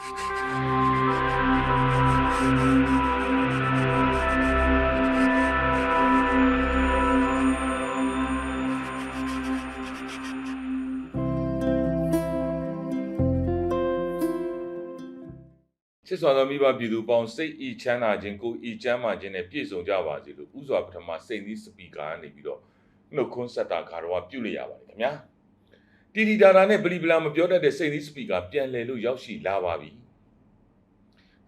ချစ်စွာသောမိဘပြည်သူပေါင်းစိတ်ဤချမ်းသာခြင်းကိုယ်ဤချမ်းသာခြင်းနဲ့ပြည့်စုံကြပါစေလို့ဥစွာပထမစိတ်သီးစပီကာကနေပြီးတော့နှုတ်ခွန်းဆက်တာခါတော့ပြုလို့ရပါတယ်ခင်ဗျာတီတီတာတာနဲ့ပလီပလာမပြောတတ်တဲ့စိတ်သီးစပီကာပြန်လည်လို့ရောက်ရှိလာပါပြီ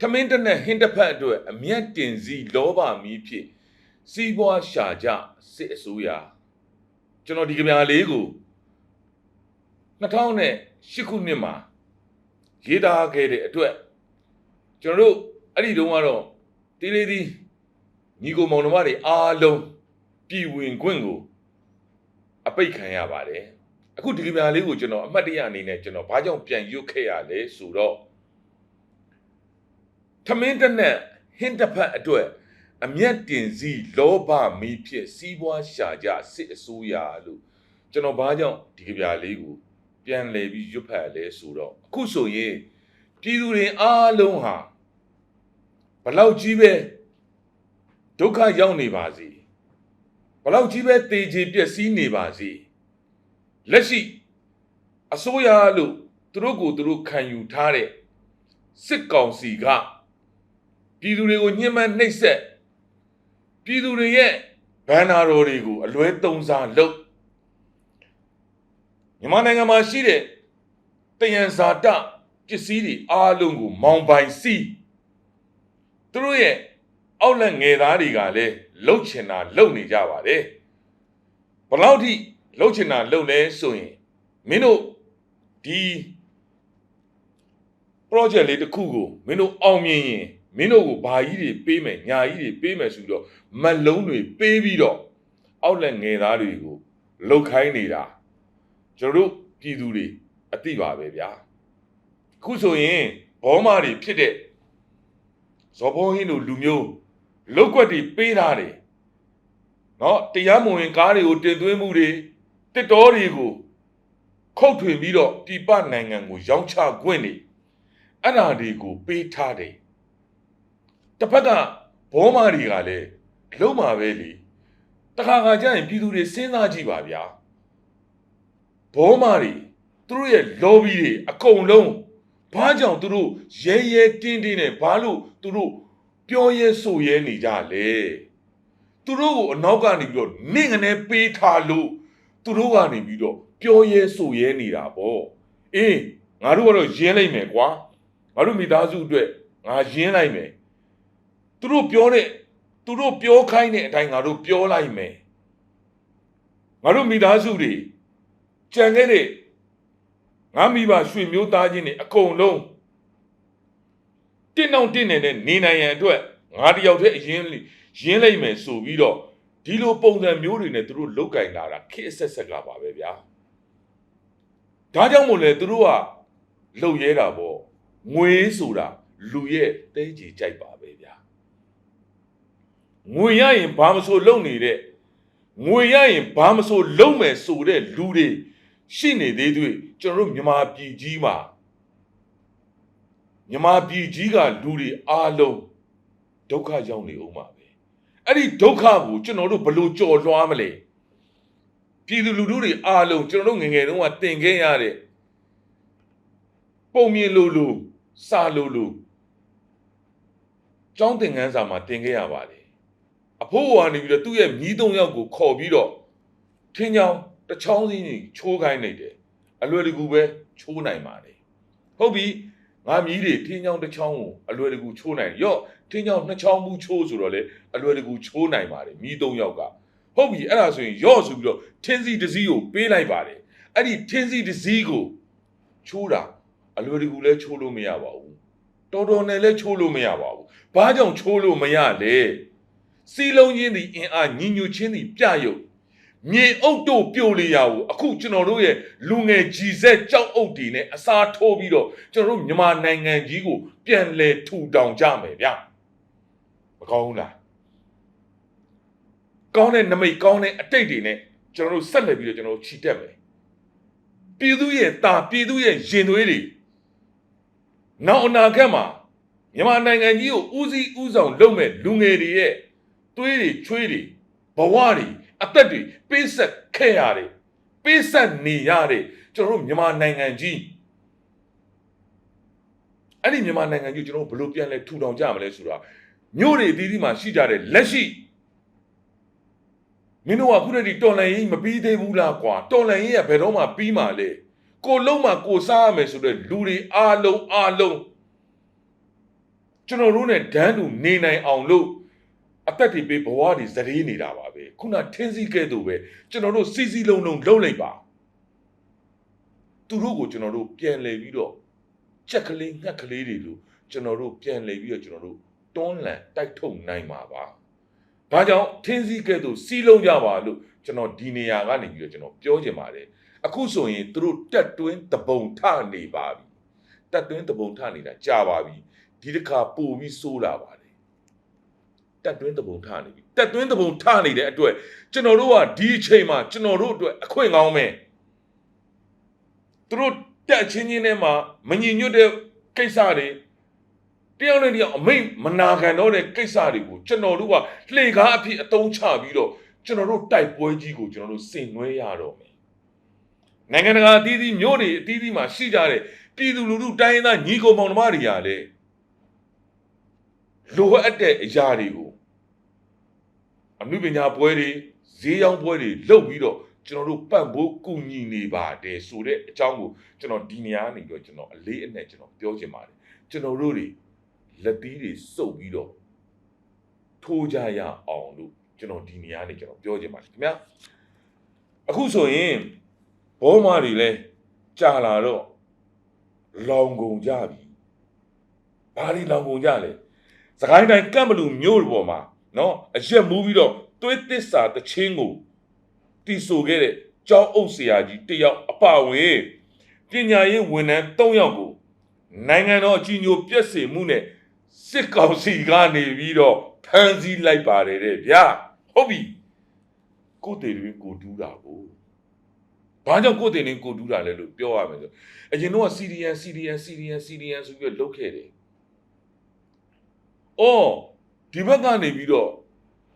ထမင်းတစ်နဲ့ဟင်းတစ်ဖက်အတွက်အမျက်တင်စီလောဘမီးဖြစ်စီးပွားရှာကြစစ်အစိုးရကျွန်တော်ဒီကြပြာလေးကို2008ခုနှစ်မှာရေးသားခဲ့တဲ့အတွက်ကျွန်တော်တို့အဲ့ဒီတုန်းကတော့တေးလေးသည်ညီကိုမောင်နှမတွေအားလုံးပြည်ဝင်ခွင့်ကိုအပိတ်ခံရပါတယ်အခုဒီကဗျာလေးကိုကျွန်တော်အမှတ်တရအနေနဲ့ကျွန်တော်ဘာကြောင့်ပြန်ရွတ်ခဲ့ရလဲဆိုတော့ ထမင်းတစ်နဲ့ဟင်းတစ်ဖက်အတွက်အမျက်တင်စီလောဘမီးဖြစ်စီးပွားရှာကြစစ်အစိုးရလို့ကျွန်တော်ဘာကြောင့်ဒီကဗျာလေးကိုပြန်လည်ပြီးရွတ်ဖတ်ရလဲဆိုတော့အခုဆိုရင်ပြည်သူတွေအားလုံးဟာဘလောက်ကြီးပဲဒုက္ခရောက်နေပါစေဘလောက်ကြီးပဲတေချေပျက်စီးနေပါစေလက်ရှိအစိုးရလို့သူတို့ကိုသူတို့ခံယူထားတဲ့စစ်ကောင်စီက ပြည်သူတွေကိုညှဉ်းပန်းနှိပ်စက်ပြည်သူတွေရဲ့ဘန္နာတော်တွေကိုအလွဲသုံးစားလုပ်မြန်မာနိုင်ငံမှာရှိတဲ့တယံဇာတပစ္စည်းတွေအားလုံးကို မောင်းပိုင်စီးသူတို့ရဲ့အောက်လက်ငယ်သားတွေကလည်းလှုပ်ချင်တာလှုပ်နေကြပါတယ်ဘယ်လောက်ထိလှုပ်ချင်တာလှုပ်လဲဆိုရင်မင်းတို့ဒီ project လေးတစ်ခုကိုမင်းတို့အောင်မြင်ရင် မင်းတို့ကိုဘာကြီးတွေပေးမယ်ညာကြီးတွေပေးမယ်ဆိုတော့မက်လုံးတွေပေးပြီးတော့အောက်လက်ငယ်သားတွေကိုလှုပ်ခိုင်းနေတာကျွန်တော်တို့ပြည်သူတွေအသိပါပဲဗျာအခုဆိုရင်ဘောမာတွေဖြစ်တဲ့ဇော်ဘောဟင်းတို့လူမျိုးလောက်ွက်တွေပေးထားတယ်နော်တရားမဝင်ကားတွေကိုတင်သွင်းမှုတွေတစ်တော်တွေကိုခုတ်ထွင်ပြီးတော့ပြပနိုင်ငံကိုရောင်းချခွင့်နေအဲ့ဓာတွေကိုပေးထားတယ် တစ်ဖက်ကဘောမာတွေကလည်းလုံးမှာပဲလေတခါခါကျရင်ပြည်သူတွေစဉ်းစားကြည့်ပါဗျာဘောမာတွေသူတို့ရဲ့ lobby တွေအကုန်လုံးဘာကြောင့်သူတို့ရဲရဲတင်းတင်းနဲ့ဘာလို့သူတို့ပြောရဲဆိုရဲနေကြလဲသူတို့ကိုအနောက်ကနေပြီးတော့နင့်ငနဲ့ပေးထားလို့သူတို့ကနေပြီးတော့ပြောရဲဆိုရဲနေတာပေါ့အေးငါတို့ကတော့ရင်းလိုက်မယ်ကွာငါတို့မိသားစုအတွက်ငါရင်းလိုက်မယ် သူတို့ပြောတဲ့သူတို့ပြောခိုင်းတဲ့အတိုင်းငါတို့ပြောလိုက်မယ်ငါတို့မိသားစုတွေကြံခဲ့တဲ့ငါမိဘရွှေမျိုးသားချင်းတွေအကုန်လုံးတင်းအောင်တင်းနေတဲ့နေနိုင်ရန်အတွက်ငါတယောက်တည်းအရင်ရင်းလိုက်မယ်ဆိုပြီးတော့ဒီလိုပုံစံမျိုးတွေနဲ့သူတို့လုတ်ကင်လာတာခေတ်အဆက်ဆက်ကပါပဲဗျာဒါကြောင့်မို့လဲသူတို့ကလှုပ်ရဲတာပေါ့ငွေဆိုတာလူရဲ့တဲကြီးကြိုက်ပါပဲဗျာ ငွေရရင်ဘာမဆိုလုံနေတဲ့ငွေရရင်ဘာမဆိုလုံမယ်ဆိုတဲ့လူတွေရှိနေသေးသေးကျွန်တော်တို့မြန်မာပြည်ကြီးမှာမြန်မာပြည်ကြီးကလူတွေအားလုံးဒုက္ခရောက်နေဦးမှာပဲအဲ့ဒီဒုက္ခကိုကျွန်တော်တို့ဘယ်လိုကြော်လွှားမလဲပြည်သူလူထုတွေအားလုံးကျွန်တော်တို့ငယ်ငယ်တုန်းကတင်ခဲ့ရတဲ့ပုံမြင်လိုလိုစာလိုလိုကျောင်းသင်ခန်းစာမှာတင်ခဲ့ရပါတယ် အဖိုးကနေပြီးတော့သူ့ရဲ့မြီးသုံးယောက်ကိုခေါ်ပြီးတော့ထင်းချောင်းတစ်ချောင်းစီးနေချိုးခိုင်းလိုက်တယ်အလွယ်တကူပဲချိုးနိုင်ပါတယ်ဟုတ်ပြီငါမြီးတွေထင်းချောင်းတစ်ချောင်းကိုအလွယ်တကူချိုးနိုင်ရော့ထင်းချောင်းနှစ်ချောင်းမူချိုးဆိုတော့လေအလွယ်တကူချိုးနိုင်ပါတယ်မြီးသုံးယောက်ကဟုတ်ပြီအဲ့ဒါဆိုရင်ရော့ဆိုပြီးတော့ထင်းစီတစ်စီးကိုပေးလိုက်ပါတယ်အဲ့ဒီထင်းစီတစ်စီးကိုချိုးတာအလွယ်တကူလဲချိုးလို့မရပါဘူးတော်တော်နဲ့လဲချိုးလို့မရပါဘူးဘာကြောင့်ချိုးလို့မရလဲ စီလုံးချင်းသည်အင်အားညီညွတ်ချင်းသည်ပြရုပ်မြေအုပ်တို့ပြိုလျာကိုအခုကျွန်တော်တို့ရဲ့လူငယ်ကြီးဆက်ကြောက်အုပ်တွေနဲ့အစားထိုးပြီးတော့ကျွန်တော်တို့မြန်မာနိုင်ငံကြီးကိုပြန်လဲထူထောင်ကြမယ်ဗျမကောင်းဘူးလားကောင်းတဲ့နမိတ်ကောင်းတဲ့အတိတ်တွေနဲ့ကျွန်တော်တို့ဆက်လက်ပြီးတော့ကျွန်တော်တို့ခြိတက်မယ်ပြည်သူရဲ့တာပြည်သူရဲ့ရင်သွေးတွေနောက်အနာဂတ်မှာမြန်မာနိုင်ငံကြီးကိုဦးစီးဦးဆောင်လုပ်မဲ့လူငယ်တွေရဲ့ သွေးတွေချွေးတွေဘဝတွေအသက်တွေပေးဆက်ခဲ့ရတယ်ပေးဆက်နေရတယ်ကျွန်တော်တို့မြန်မာနိုင်ငံကြီးအဲ့ဒီမြန်မာနိုင်ငံကြီးကိုကျွန်တော်တို့ဘယ်လိုပြန်လဲထူထောင်ကြမလဲဆိုတာမြို့တွေအသီးသီးမှာရှိကြတဲ့လက်ရှိမင်းတို့ကခုတည်းကတော်လန်ရေးမပြီးသေးဘူးလားကွာတော်လန်ရေးကဘယ်တော့မှပြီးမှာလဲကိုလုံးမှာကိုစားရမယ်ဆိုတော့လူတွေအားလုံးအားလုံးကျွန်တော်တို့ ਨੇ ဒန်းတူနေနိုင်အောင်လို့ အသက်တွေပေးဘဝတွေဇရေးနေတာပါပဲခုနထင်းစည်းကဲ့သို့ပဲကျွန်တော်တို့စီစီလုံးလုံးလှုပ်လိုက်ပါသူတို့ကိုကျွန်တော်တို့ပြန်လဲပြီးတော့ချက်ကလေးငှက်ကလေးတွေလို့ကျွန်တော်တို့ပြန်လဲပြီးတော့ကျွန်တော်တို့တွန်းလှန်တိုက်ထုတ်နိုင်မှာပါဒါကြောင့်ထင်းစည်းကဲ့သို့စီးလုံးကြပါလို့ကျွန်တော်ဒီနေရာကနေပြီးတော့ကျွန်တော်ပြောချင်ပါတယ်အခုဆိုရင်သူတို့တက်တွင်းတပုံထနေပါပြီတက်တွင်းတပုံထနေတာကြာပါပြီဒီတစ်ခါပို့ပြီးစိုးလာပါတယ် တက်တွင်းတပုံထနေပြီတက်တွင်းတပုံထနေတဲ့အတွက်ကျွန်တော်တို့ကဒီအချိန်မှာကျွန်တော်တို့အတွက်အခွင့်ကောင်းမယ်သူတို့တက်ချင်းချင်းထဲမှာမညီညွတ်တဲ့ကိစ္စတွေတယောက်နဲ့တယောက်အမိတ်မနာခံတော့တဲ့ကိစ္စတွေကိုကျွန်တော်တို့ကလှေကားအဖြစ်အတုံးချပြီးတော့ကျွန်တော်တို့တိုက်ပွဲကြီးကိုကျွန်တော်တို့ဆင်နွှဲရတော့မယ်နိုင်ငံတကာအသီးသီးမြို့တွေအသီးသီးမှာရှိကြတဲ့ပြည်သူလူထုတိုင်းရင်းသားညီကိုမောင်နှမတွေကလည်းလိုအပ်တဲ့အရာတွေကို အမှုပညာပွဲတွေဈေးရောင်းပွဲတွေလုပ်ပြီးတော့ကျွန်တော်တို့ပံ့ပိုးကူညီနေပါတယ်ဆိုတဲ့အကြောင်းကိုကျွန်တော်ဒီနေရာကနေပြီးတော့ကျွန်တော်အလေးအနက်ကျွန်တော်ပြောချင်ပါတယ်ကျွန်တော်တို့တွေလက်သီးတွေစုပ်ပြီးတော့ထိုးကြရအောင်လို့ကျွန်တော်ဒီနေရာနေကျွန်တော်ပြောချင်ပါတယ်ခင်ဗျာအခုဆိုရင်ဘောမာတွေလဲကြာလာတော့လောင်ကုန်ကြပြီဘာတွေလောင်ကုန်ကြလဲစကိုင်းတိုင်းကံဘလူမြို့ပေါ်မှာ နော်အရက်မူးပြီးတော့သွေးသစ္စာတချင်းကိုတီဆိုခဲ့တဲ့ကျောင်းအုပ်ဆရာကြီးတယောက်အပဝင်ပညာရေးဝန်ထမ်း၃ယောက်ကိုနိုင်ငံတော်အကြီးအကျယ်ပြည့်စုံမှုနဲ့စစ်ကောင်စီကနေပြီးတော့ဖမ်းဆီးလိုက်ပါတယ်တဲ့ဗျာဟုတ်ပြီကိုယ်တည်တွင်ကိုတူးတာကိုဘာကြောင့်ကိုယ်တည်တွင်ကိုတူးတာလဲလို့ပြောရမယ်ဆိုအရင်တော့ CDN CDN CDN CDN ဆိုပြီးတော့လုပ်ခဲ့တယ်အော် ဒီဘက်ကနေပြီးတော့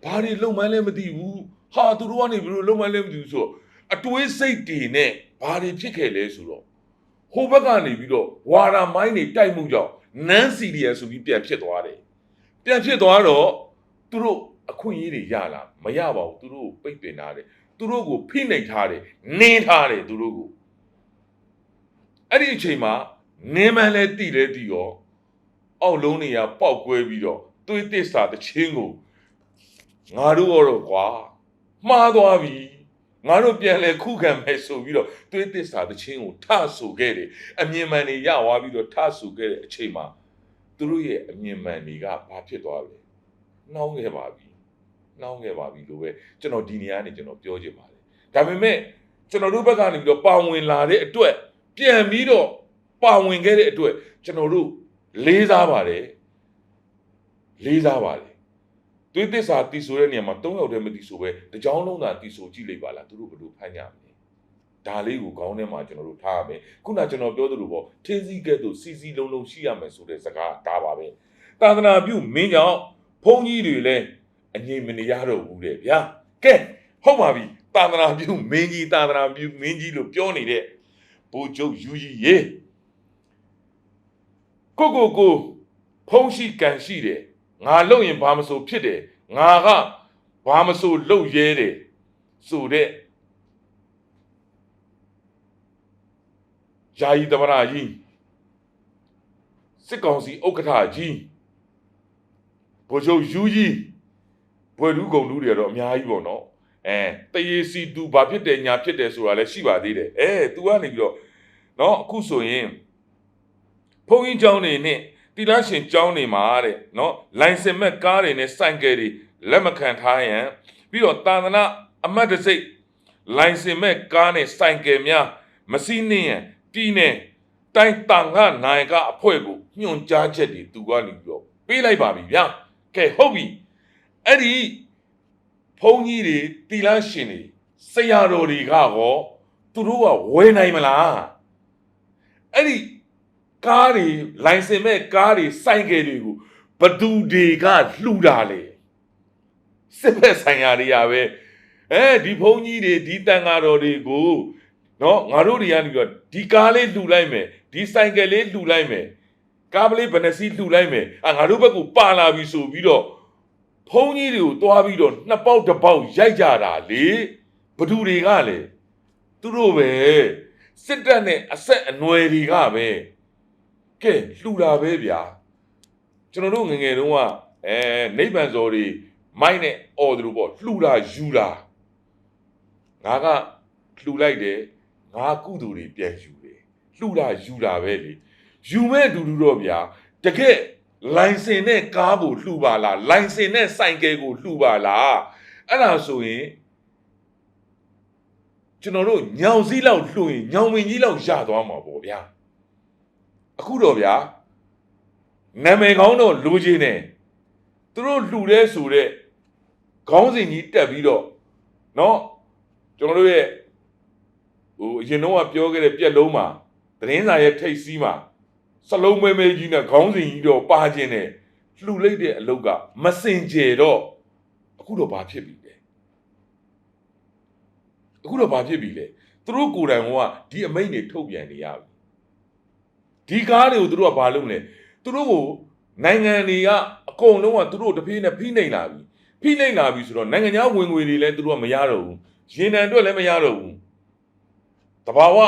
ဘာတွေလုံမှန်းလဲမသိဘူးဟာသူတို့ကနေပြီးတော့လုံမှန်းလဲမသိဘူးဆိုတော့အတွေးစိတ်တွေနဲ့ဘာတွေဖြစ်ခဲ့လဲဆိုတော့ဟိုဘက်ကနေပြီးတော့ဝါရာမိုင်းတွေတိုက်မှုကြောင့်နန်းစီရီယန်ဆိုပြီးပြန်ဖြစ်သွားတယ်ပြန်ဖြစ်သွားတော့သူတို့အခွင့်အရေးတွေရလာမရပါဘူးသူတို့ကိုပိတ်ပင်ထားတယ်သူတို့ကိုဖိနှိပ်ထားတယ်နင်းထားတယ်သူတို့ကိုအဲ့ဒီအချိန်မှာနင်းမန်းလဲတိလဲတိရောအောက်လုံးတွေကပေါက်ကွဲပြီးတော့ သွေးသစ္စာတစ်ချင်းကိုငါတို့တော့ကွာမှားသွားပြီငါတို့ပြန်လဲခုခံမယ်ဆိုပြီးတော့သွေးသစ္စာတစ်ချင်းကိုထဆူခဲ့တယ်အမြင်မှန်တွေရသွားပြီးတော့ထဆူခဲ့တဲ့အချိန်မှာသူတို့ရဲ့အမြင်မှန်တွေကဘာဖြစ်သွားလဲနှောင်းခဲ့ပါပြီနှောင်းခဲ့ပါပြီလို့ပဲကျွန်တော်ဒီနေရာနေကျွန်တော်ပြောချင်ပါတယ်ဒါပေမဲ့ကျွန်တော်တို့ဘက်ကနေပြီးတော့ပါဝင်လာတဲ့အတွက်ပြန်ပြီးတော့ပါဝင်ခဲ့တဲ့အတွက်ကျွန်တော်တို့လေးစားပါတယ် လေးစားပါတယ်သွေးသစ္စာတီဆိုတဲ့နေရာမှာ၃ယောက်တည်းမတီဆိုပဲတကြောင်လုံးသာတီဆိုကြည့်လိုက်ပါလားသူတို့ဘယ်လိုဖမ်းကြမလဲဒါလေးကိုခေါင်းထဲမှာကျွန်တော်တို့ထားရမယ်ခုနကျွန်တော်ပြောသလိုပေါ့ထင်းစည်းကဲ့သို့စီစီလုံးလုံးရှိရမယ်ဆိုတဲ့စကားဒါပါပဲသာသနာပြုမင်းကြောင့်ဘုန်းကြီးတွေလည်းအငြိမ်မနေရတော့ဘူးတဲ့ဗျာကဲဟုတ်ပါပြီသာသနာပြုမင်းကြီးသာသနာပြုမင်းကြီးလို့ပြောနေတဲ့ဘိုးချုပ်ယူကြီးရေကိုကိုကိုဖုံးရှိကန်ရှိတယ် ငါလုံရင်ဘာမဆိုဖြစ်တယ်ငါကဘာမဆိုလုံရဲတယ်ဆိုတဲ့ယာယီသမရကြီးစစ်ကောင်စီဥက္ကဋ္ဌကြီးဗိုလ်ချုပ်ယူကြီးဘွယ်လူကုံလူတွေတော့အများကြီးပေါ့နော်အဲတရေစီသူဘာဖြစ်တယ်ညာဖြစ်တယ်ဆိုတာလည်းရှိပါသေးတယ်အဲ तू ကနေပြီးတော့နော်အခုဆိုရင်ဘုန်းကြီးเจ้าနေနဲ့ တီလန်းရှင်ကျောင်းနေမှာတဲ့နော်လိုင်စင်မဲ့ကားတွေနဲ့ဆိုင်ကယ်တွေလက်မခံထားရန်ပြီးတော့သာသနာအမတ်တစိတ်လိုင်စင်မဲ့ကားနဲ့ဆိုင်ကယ်များမစီးနှင်းရန်ပြည်နယ်တိုင်းတန်ခနိုင်ကအဖွဲ့ကိုညွှန်ကြားချက်တွေသူကနေပြီးတော့ပေးလိုက်ပါပြီဗျာကဲဟုတ်ပြီအဲ့ဒီဘုန်းကြီးတွေတီလန်းရှင်တွေဆရာတော်တွေကရောသူတို့ကဝဲနိုင်မလားအဲ့ဒီ ကားတွေလိုင်စင်မဲ့ကားတွေစိုက်ကယ်တွေကိုဘသူတွေကလှူတာလေစစ်ဘက်ဆိုင်ရာတွေရပဲအဲဒီဘုန်းကြီးတွေဒီတန်ဃာတော်တွေကိုနော်ငါတို့တွေကနေပြီးတော့ဒီကားလေးလှူလိုက်မယ်ဒီဆိုင်ကယ်လေးလှူလိုက်မယ်ကားပလေးဘယ်နှစီးလှူလိုက်မယ်အာငါတို့ဘက်ကပါလာပြီဆိုပြီးတော့ဘုန်းကြီးတွေကိုတွားပြီးတော့နှစ်ပေါက်တစ်ပေါက်ရိုက်ကြတာလေဘသူတွေကလေသူတို့ပဲစစ်တပ်နဲ့အဆက်အနွယ်တွေကပဲ ကဲလှူတာပဲဗျာကျွန်တော်တို့ငယ်ငယ်တုန်းကအဲနိဗ္ဗာန်ဇော်တွေမိုက်နဲ့အော်သူတို့ပေါ့လှူတာယူတာငါကလှူလိုက်တယ်ငါကုသူတွေပြန်ယူတယ်လှူတာယူတာပဲလေယူမဲ့အတူတူတော့ဗျာတကယ်လိုင်စင်နဲ့ကားကိုလှူပါလားလိုင်စင်နဲ့စိုင်ကယ်ကိုလှူပါလားအဲ့ဒါဆိုရင်ကျွန်တော်တို့ညောင်စည်းလောက်လှူရင်ညောင်ဝင်ကြီးလောက်ရသွားမှာပေါ့ဗျာ အခုတော့ဗျာနာမည်ကောင်းတော့လူချင်းနဲ့သူတို့လှူတဲ့ဆိုတဲ့ခေါင်းစဉ်ကြီးတက်ပြီးတော့เนาะကျွန်တော်တို့ရဲ့ဟိုအရင်တော့ကပြောခဲ့တဲ့ပြက်လုံးမှာသတင်းစာရဲ့ထိတ်စီးမှာစလုံးမဲမဲကြီးနဲ့ခေါင်းစဉ်ကြီးတော့ပါခြင်းနဲ့လှူလိုက်တဲ့အလုပ်ကမစင်ကြယ်တော့အခုတော့ဘာဖြစ်ပြီလဲအခုတော့ဘာဖြစ်ပြီလဲသူတို့ကိုယ်တိုင်ကဒီအမိန့်တွေထုတ်ပြန်နေရပြီ ီ ဒီကားတွေကိုသူတို့ကဘာလုပ်မလဲသူတို့ကိုနိုင်ငံတွေကအကုန်လုံးကသူတို့တပြေးနဲ့ဖိနှိပ်လာပြီဖိနှိပ်လာပြီဆိုတော့နိုင်ငံခြားဝင်ငွေတွေလည်းသူတို့ကမရတော့ဘူးရင်တန်အတွက်လည်းမရတော့ဘူးတဘာဝ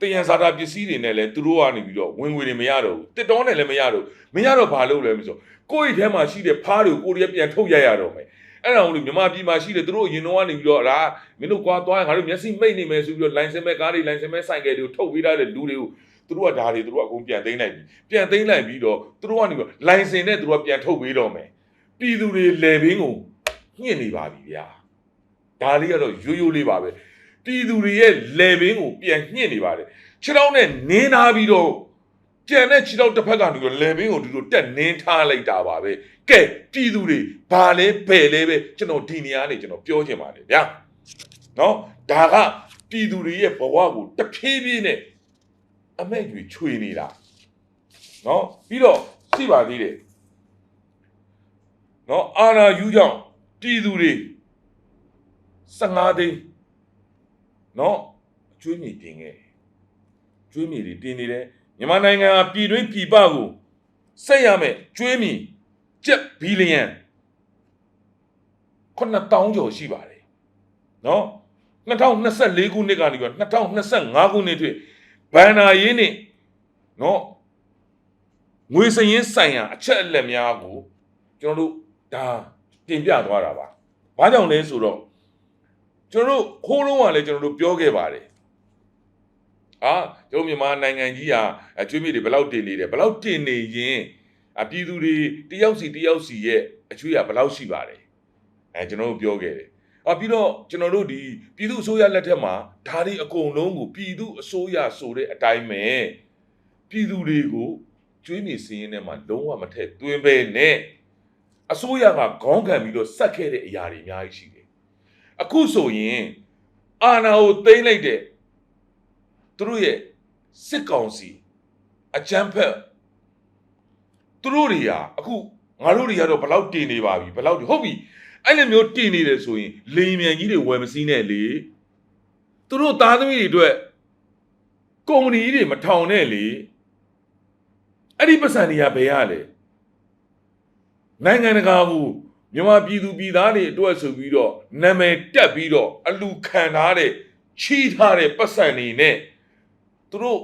တယံဇာတာပစ္စည်းတွေနဲ့လည်းသူတို့ကနေပြီးတော့ဝင်ငွေတွေမရတော့ဘူးတစ်တောနဲ့လည်းမရတော့ဘူးမရတော့ဘာလုပ်လဲမဆိုကိုယ့်အိတ်ထဲမှာရှိတဲ့ဖားတွေကိုကိုရီးယားပြန်ထုတ်ရရတော့မယ်အဲ့ဒါကိုလေမြန်မာပြည်မှာရှိတယ်သူတို့အရင်တော့ကနေပြီးတော့ဒါမင်းတို့ကွာသွားရင်ငါတို့မျက်စိမိတ်နေမယ်ဆိုပြီးတော့လိုင်စင်မဲ့ကားတွေလိုင်စင်မဲ့ဆိုင်ကယ်တွေကိုထုတ်ပေးထားတဲ့လူတွေကို သူတို့ကဒါတွေသူတို့ကအကုန်ပြန်သိမ်းလိုက်ပြီပြန်သိမ်းလိုက်ပြီးတော့သူတို့ကနေပြီးတော့လိုင်စင်နဲ့သူတို့ကပြန်ထုတ်ပေးတော့မယ်ပြည်သူတွေလေဘင်းကိုညှင့်နေပါပြီဗျာဒါလေးကတော့ရိုးရိုးလေးပါပဲပြည်သူတွေရဲ့လေဘင်းကိုပြန်ညှင့်နေပါတယ်ခြေထောက်နဲ့နင်းထားပြီးတော့ကြံတဲ့ခြေထောက်တစ်ဖက်ကနေပြီးတော့လေဘင်းကိုသူတို့တက်နင်းထားလိုက်တာပါပဲကဲပြည်သူတွေဘာလဲဘယ်လဲပဲကျွန်တော်ဒီနေရာနေကျွန်တော်ပြောချင်ပါတယ်ဗျာနော်ဒါကပြည်သူတွေရဲ့ဘဝကိုတဖြည်းဖြည်းနဲ့ အမဲ့ကြီးချွေနေတာနော်ပြီးတော့သိပါသေးတယ်နော်အာနာယူကြောင့်ပြည်သူတွေ15သိန်းနော်အကျွေးမြေတင်ခဲ့ကျွေးမြေတွေတင်နေတယ်မြန်မာနိုင်ငံကပြည်တွင်းပြည်ပကိုဆက်ရမယ်ကျွေးမြေကျပ်ဘီလီယံ9000ကျော်ရှိပါတယ်နော်2024ခုနှစ်ကနေပြီးတော့2025ခုနှစ်အထိ ဘန်နာရေးနဲ့နော်ငွေစရင်ဆိုင်ရာအချက်အလက်များကိုကျွန်တော်တို့ဒါတင်ပြသွားတာပါ။ဘာကြောင့်လဲဆိုတော့ကျွန်တော်တို့ခိုးလုံးကလည်းကျွန်တော်တို့ပြောခဲ့ပါတယ်။အာကျွန်တော်မြန်မာနိုင်ငံကြီးဟာအကျွေးမြစ်တွေဘယ်လောက်တင်နေတယ်ဘယ်လောက်တင်နေရင်အပြည်သူတွေတယောက်စီတယောက်စီရဲ့အကျွေးကဘယ်လောက်ရှိပါတယ်။အဲကျွန်တော်တို့ပြောခဲ့တယ်။ အပြီးတော့ကျွန်တော်တို့ဒီပြည်သူအစိုးရလက်ထက်မှာဓာတ်ဒီအကုန်လုံးကိုပြည်သူအစိုးရဆိုတဲ့အတိုင်းပဲပြည်သူတွေကိုကျွေးမြေစင်းရင်းထဲမှာလုံးဝမထည့်သွင်းပဲနဲ့အစိုးရကခေါင်းခံပြီးတော့စက်ခဲ့တဲ့အရာတွေအများကြီးရှိတယ်။အခုဆိုရင်အာဏာကိုသိမ်းလိုက်တဲ့သူတို့ရဲ့စစ်ကောင်စီအကြမ်းဖက်သူတို့တွေဟာအခုငါတို့တွေကတော့ဘလောက်တင်နေပါပြီဘလောက်ဟုတ်ပြီ အဲ့လိုမျိုးတင်နေတယ်ဆိုရင်လေရင်မြန်ကြီးတွေဝယ်မစည်းနဲ့လေသူတို့သားသမီးတွေအတွက်ကုမ္ပဏီတွေမထောင်နဲ့လေအဲ့ဒီပတ်စံတွေကဘယ်ရလဲနိုင်ငံတကာကိုမြန်မာပြည်သူပြည်သားတွေအတွက်ဆိုပြီးတော့နာမည်တက်ပြီးတော့အလူခံထားတဲ့ချီးထားတဲ့ပတ်စံတွေနဲ့သူတို့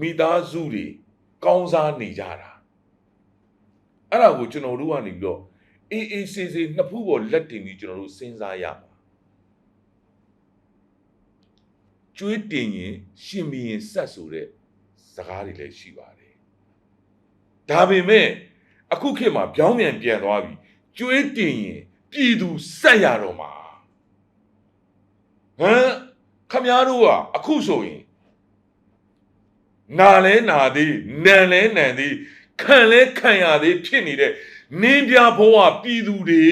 မိသားစုတွေကောင်းစားနေကြတာအဲ့ဒါကိုကျွန်တော်တို့ကနေပြီးတော့ အေးအေးဆေးဆေးနှစ်ဖူးပေါ်လက်တင်ပြီးကျွန်တော်တို့စဉ်းစားရမှာကျွေးတင်ရင်ရှင်မီရင်ဆက်ဆိုတဲ့စကားတွေလည်းရှိပါတယ်ဒါပေမဲ့အခုခေတ်မှာပြောင်းပြန်ပြန်သွားပြီကျွေးတင်ရင်ပြည်သူဆက်ရတော့မှာဟမ်ခမည်းတော်ကအခုဆိုရင်နာလဲနာသေးနန်လဲနန်သေးခံလဲခံရသေးဖြစ်နေတဲ့ နင်းပြဘဝပြည်သူတွေ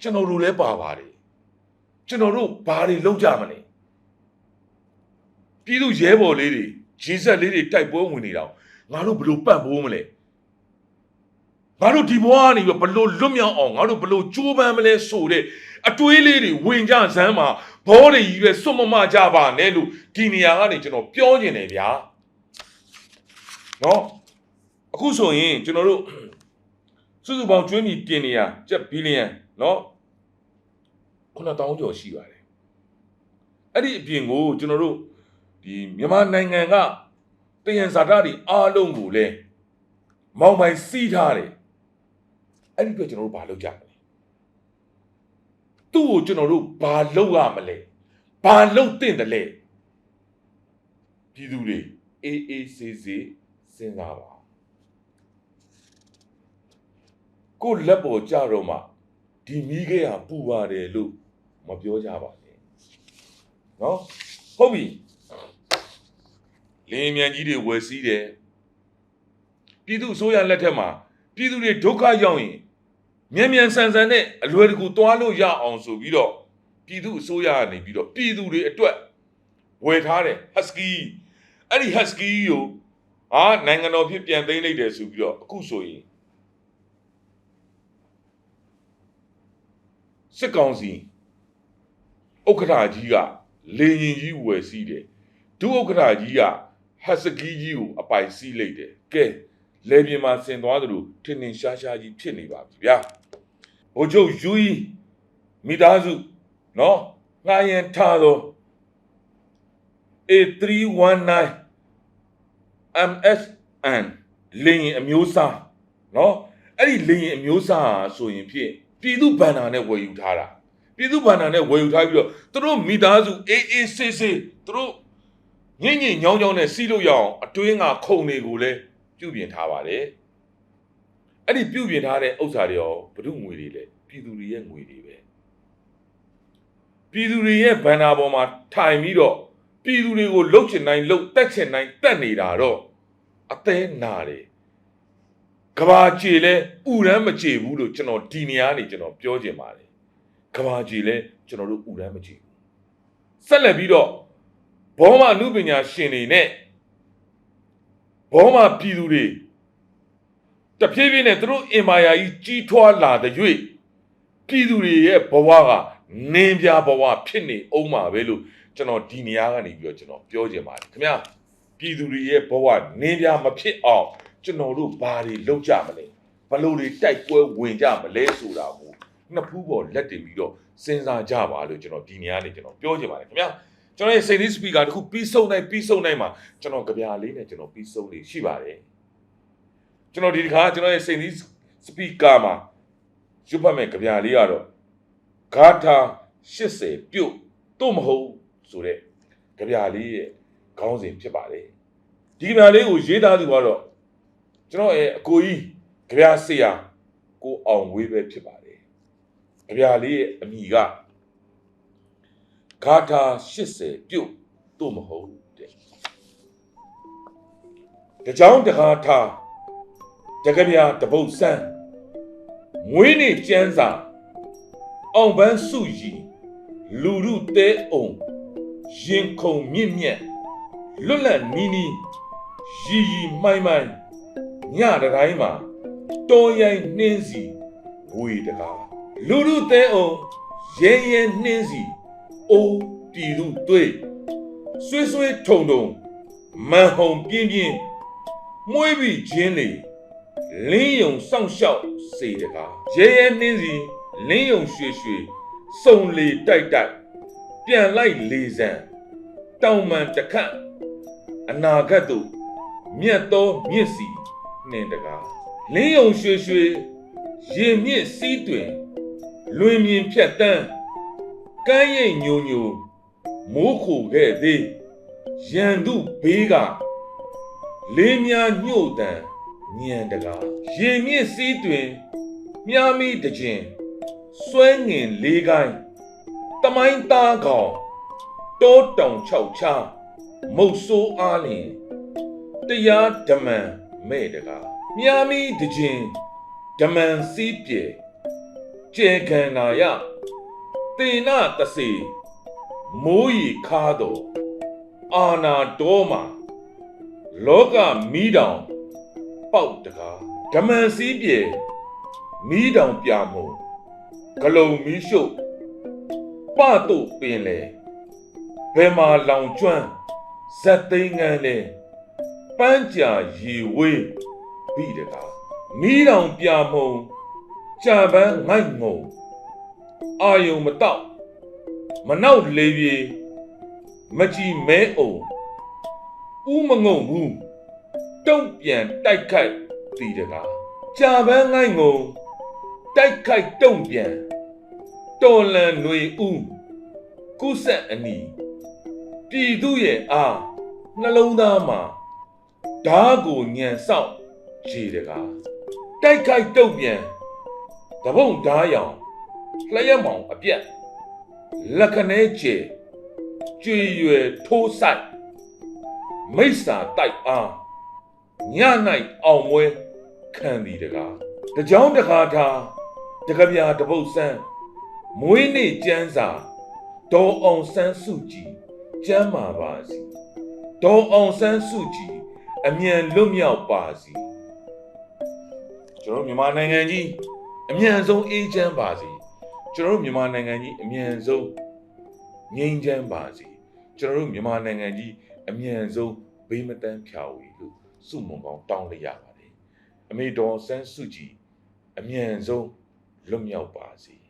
ကျွန်တော်တို့လည်းပါပါတယ်ကျွန်တော်တို့ဘာတွေလုပ်ကြမလဲပြည်သူရဲဘော်လေးတွေရေဆက်လေးတွေတိုက်ပွဲဝင်နေတာငါတို့ဘလို့ပတ်ဖို့မလဲငါတို့ဒီဘဝကနေပြီးဘလို့လွတ်မြောက်အောင်ငါတို့ဘလို့ကြိုးပမ်းမလဲဆိုတဲ့အတွေးလေးတွေဝင်ကြစမ်းမှာဘောတွေကြီးပဲစွတ်မမကြပါနဲ့လို့ဒီနေရာကနေကျွန်တော်ပြောနေတယ်ဗျာနော်အခုဆိုရင်ကျွန်တော်တို့ စုစုပေါင်းကျွေးမြီတင်နေရကျပ်ဘီလီယံနော်9000ကျော်ရှိပါတယ်အဲ့ဒီအပြင်ကိုကျွန်တော်တို့ဒီမြန်မာနိုင်ငံကတယံဇာတာတွေအားလုံးကိုလည်းမောင်ပိုင်စီးထားတယ်အဲ့ဒီအတွက်ကျွန်တော်တို့ဘာလုပ်ကြမလဲသူ့ကိုကျွန်တော်တို့ဘာလုပ်ရမလဲဘာလုပ်သင့်တယ်လဲပြည်သူတွေအေးအေးဆေးဆေးစဉ်းစားပါ ကိုယ့်လက်ပေါ်ကြတော့မှဒီမိခဲ့ဟာပူပါတယ်လို့မပြောကြပါနဲ့နော်ဟုတ်ပြီလင်းမြန်ကြီးတွေဝယ်စည်းတယ်ပြည်သူအစိုးရလက်ထက်မှာပြည်သူတွေဒုက္ခရောက်ရင်မြန်မြန်ဆန်ဆန်နဲ့အလွယ်တကူသွားလို့ရအောင်ဆိုပြီးတော့ပြည်သူအစိုးရကနေပြီးတော့ပြည်သူတွေအတွက်ဝယ်ထားတယ် husky အဲ့ဒီ husky ကိုဟာနိုင်ငံတော်ဖြစ်ပြန်သိမ်းလိုက်တယ်ဆိုပြီးတော့အခုဆိုရင် စစ်ကောင်စီဥက္ကဋ္ဌကြီးကလေရင်ကြီးဝယ်စည်းတယ်ဒုဥက္ကဋ္ဌကြီးကဟတ်စကီးကြီးကိုအပိုင်စီးလိုက်တယ်ကဲလေပြင်းမှာဆင်သွားသလိုထင်ထင်ရှားရှားကြီးဖြစ်နေပါပြီဗျာဘိုလ်ချုပ်ယူကြီးမိသားစုနော်ငှားရင်ထားသော A319 MSN လင်းရင်အမျိုးအစားနော်အဲ့ဒီလင်းရင်အမျိုးအစားဆိုရင်ဖြင့် ပြည်သူဗန္နာနဲ့ဝယ်ယူထားတာပြည်သူဗန္နာနဲ့ဝယ်ယူထားပြီးတော့သူတို့မိသားစုအေးအေးဆေးဆေးသူတို့ညင်ညင်ညောင်းညောင်းနဲ့စီးလို့ရအောင်အတွင်းကခုံတွေကိုလည်းပြုပြင်ထားပါတယ်အဲ့ဒီပြုပြင်ထားတဲ့ဥစ္စာတွေရောဘု து ငွေတွေလဲပြည်သူတွေရဲ့ငွေတွေပဲပြည်သူတွေရဲ့ဗန္နာပေါ်မှာထိုင်ပြီးတော့ပြည်သူတွေကိုလှုပ်ချင်တိုင်းလှုပ်တက်ချင်တိုင်းတက်နေတာတော့အသေးနာတယ် ကဘာကြေလဲဥရမ်းမကြေဘူးလို့ကျွန်တော်ဒီနေရာနေကျွန်တော်ပြောချင်ပါတယ်ကဘာကြေလဲကျွန်တော်တို့ဥရမ်းမကြေဘူးဆက်လက်ပြီးတော့ဘောမအမှုပညာရှင်တွေနဲ့ဘောမပြည်သူတွေတဖြည်းဖြည်းနဲ့သူတို့အင်မာယာကြီးကြီးထွားလာတဲ့၍ပြည်သူတွေရဲ့ဘဝကနင်းပြဘဝဖြစ်နေအောင်ပါပဲလို့ကျွန်တော်ဒီနေရာကနေပြီးတော့ကျွန်တော်ပြောချင်ပါတယ်ခင်ဗျာပြည်သူတွေရဲ့ဘဝနင်းပြမဖြစ်အောင် ကျွန်တော်တို့ဘာတွေလုပ်ကြမလဲဘလို့တွေတိုက်ပွဲဝင်ကြမလဲဆိုတာကိုနှစ်ဖူးပေါ်လက်တင်ပြီးတော့စဉ်းစားကြပါလို့ကျွန်တော်ဒီနေရာနေကျွန်တော်ပြောချင်ပါတယ်ခင်ဗျာကျွန်တော်ရဲ့စိတ်လေးစပီကာတခုပြီးဆုံးနိုင်ပြီးဆုံးနိုင်မှာကျွန်တော်ကြပြာလေးနဲ့ကျွန်တော်ပြီးဆုံးလေးရှိပါတယ်ကျွန်တော်ဒီတစ်ခါကျွန်တော်ရဲ့စိတ်လေးစပီကာမှာရွတ်ဖတ်မဲ့ကြပြာလေးကတော့ဂါထာ80ပြုတ်တို့မဟုတ်ဆိုတဲ့ကြပြာလေးရဲ့ခေါင်းစဉ်ဖြစ်ပါတယ်ဒီကြပြာလေးကိုရေးသားသူကတော့ ကျွန်တော်ရဲ့အကိုကြီးကြပြာဆရာကိုအောင်ဝေးပဲဖြစ်ပါတယ်ကြပြာလေးရဲ့အမိကဂါထာ80ပြုတ်တို့မဟုတ်တဲ့တကြောင်တကားထားတကဗျာတပုတ်ဆန်းမွေးနေကျန်းစာအောင်ပန်းစုရီလူရုတဲအောင်ရင်ခုံမြင့်မြတ်လွတ်လပ်နီးနီးရီရီမိုင်းမိုင်း ညတတိုင်းမှာတော်ရိုင်းနှင်းစီဝေတကားလူရုတဲအောင်ရဲရဲနှင်းစီအိုးပြည်သူတွေ့ဆွေးဆွေးထုံထုံမန်ဟုံပြင်းပြင်းမွေးပြီးခြင်းလေလင်းယုံစောင့်ရှောက်စေတကားရဲရဲနှင်းစီလင်းယုံရွှေရွှေစုံလေတိုက်တိုက်ပြန်လိုက်လေစံတောင်မှန်တခန့်အနာဂတ်တို့မြတ်သောမြင့်စီ နှင်တကားလင်းယုံရွှေရွှေရင်မြင့်စီးတွင်လွင်မြင်ဖြတ်တန်းကမ်းရိပ်ညိုညိုမိုးခိုခဲ့သေးရန်သူဘေးကလေးများညှို့တန်ညံတကားရင်မြင့်စီးတွင်မြားမိတခြင်းစွဲငင်လေးကိုင်းတမိုင်းသားကောင်တောတောင်၆ချာမုတ်ဆိုးအားလင်တရားဓမ္မံ မဲ့တကားမြားမိတခြင်းဓမ္မံစီးပြေကျေခန္နာယတေနတစေမိုးရီခါတော်အာနာတော်မှာလောကမီးတောင်ပေါက်တကားဓမ္မစည်းပြေမီးတောင်ပြမှုဂလုံမီးရှို့ပတို့ပင်လေဘယ်မှာလောင်ကျွမ်းဇက်သိန်းငန်းလေ ပန်းကြာရီဝေးပြီတကားမီးတောင်ပြမှုကြာပန်းငိုက်ငုံအာယုံမတော့မနောက်လေးပြေမကြည်မဲအုံဦးမငုံဘူးတုံ့ပြန်တိုက်ခိုက်တည်တကားကြာပန်းငိုက်ငုံတိုက်ခိုက်တုံ့ပြန်တော်လန်ຫນွေဦးကုဆက်အနီပြည်သူရဲ့အားနှလုံးသားမှာ ဓားကိုညံဆောက်ခြေတကားတိုက်ခိုက်တုံ့ပြန်တပုံဓားရောင်လျှက်မောင်အပြက်လက်ခနဲကျဲကျွေရွယ်ထိုးဆိုင်မိစ္ဆာတိုက်အားည၌အောင်ပွဲခံသည်တကားတကြောင်တကားထားတကဗျာတပုတ်ဆန်းမွေးနေ့ကျန်းစာဒေါ်အောင်ဆန်းစုကြည်ကျမ်းမာပါစီဒေါ်အောင်ဆန်းစုကြည် အမြန်လွတ်မြောက်ပါစီကျွန်တော်တို့မြန်မာနိုင်ငံကြီးအမြန်ဆုံးအေးချမ်းပါစီကျွန်တော်တို့မြန်မာနိုင်ငံကြီးအမြန်ဆုံးငြိမ်းချမ်းပါစီကျွန်တော်တို့မြန်မာနိုင်ငံကြီးအမြန်ဆုံးဘေးမတန်းဖြာဝေလို့စုမုံကောင်းတောင်းလိုက်ရပါတယ်အမေတော်ဆန်းစုကြည်အမြန်ဆုံးလွတ်မြောက်ပါစေ။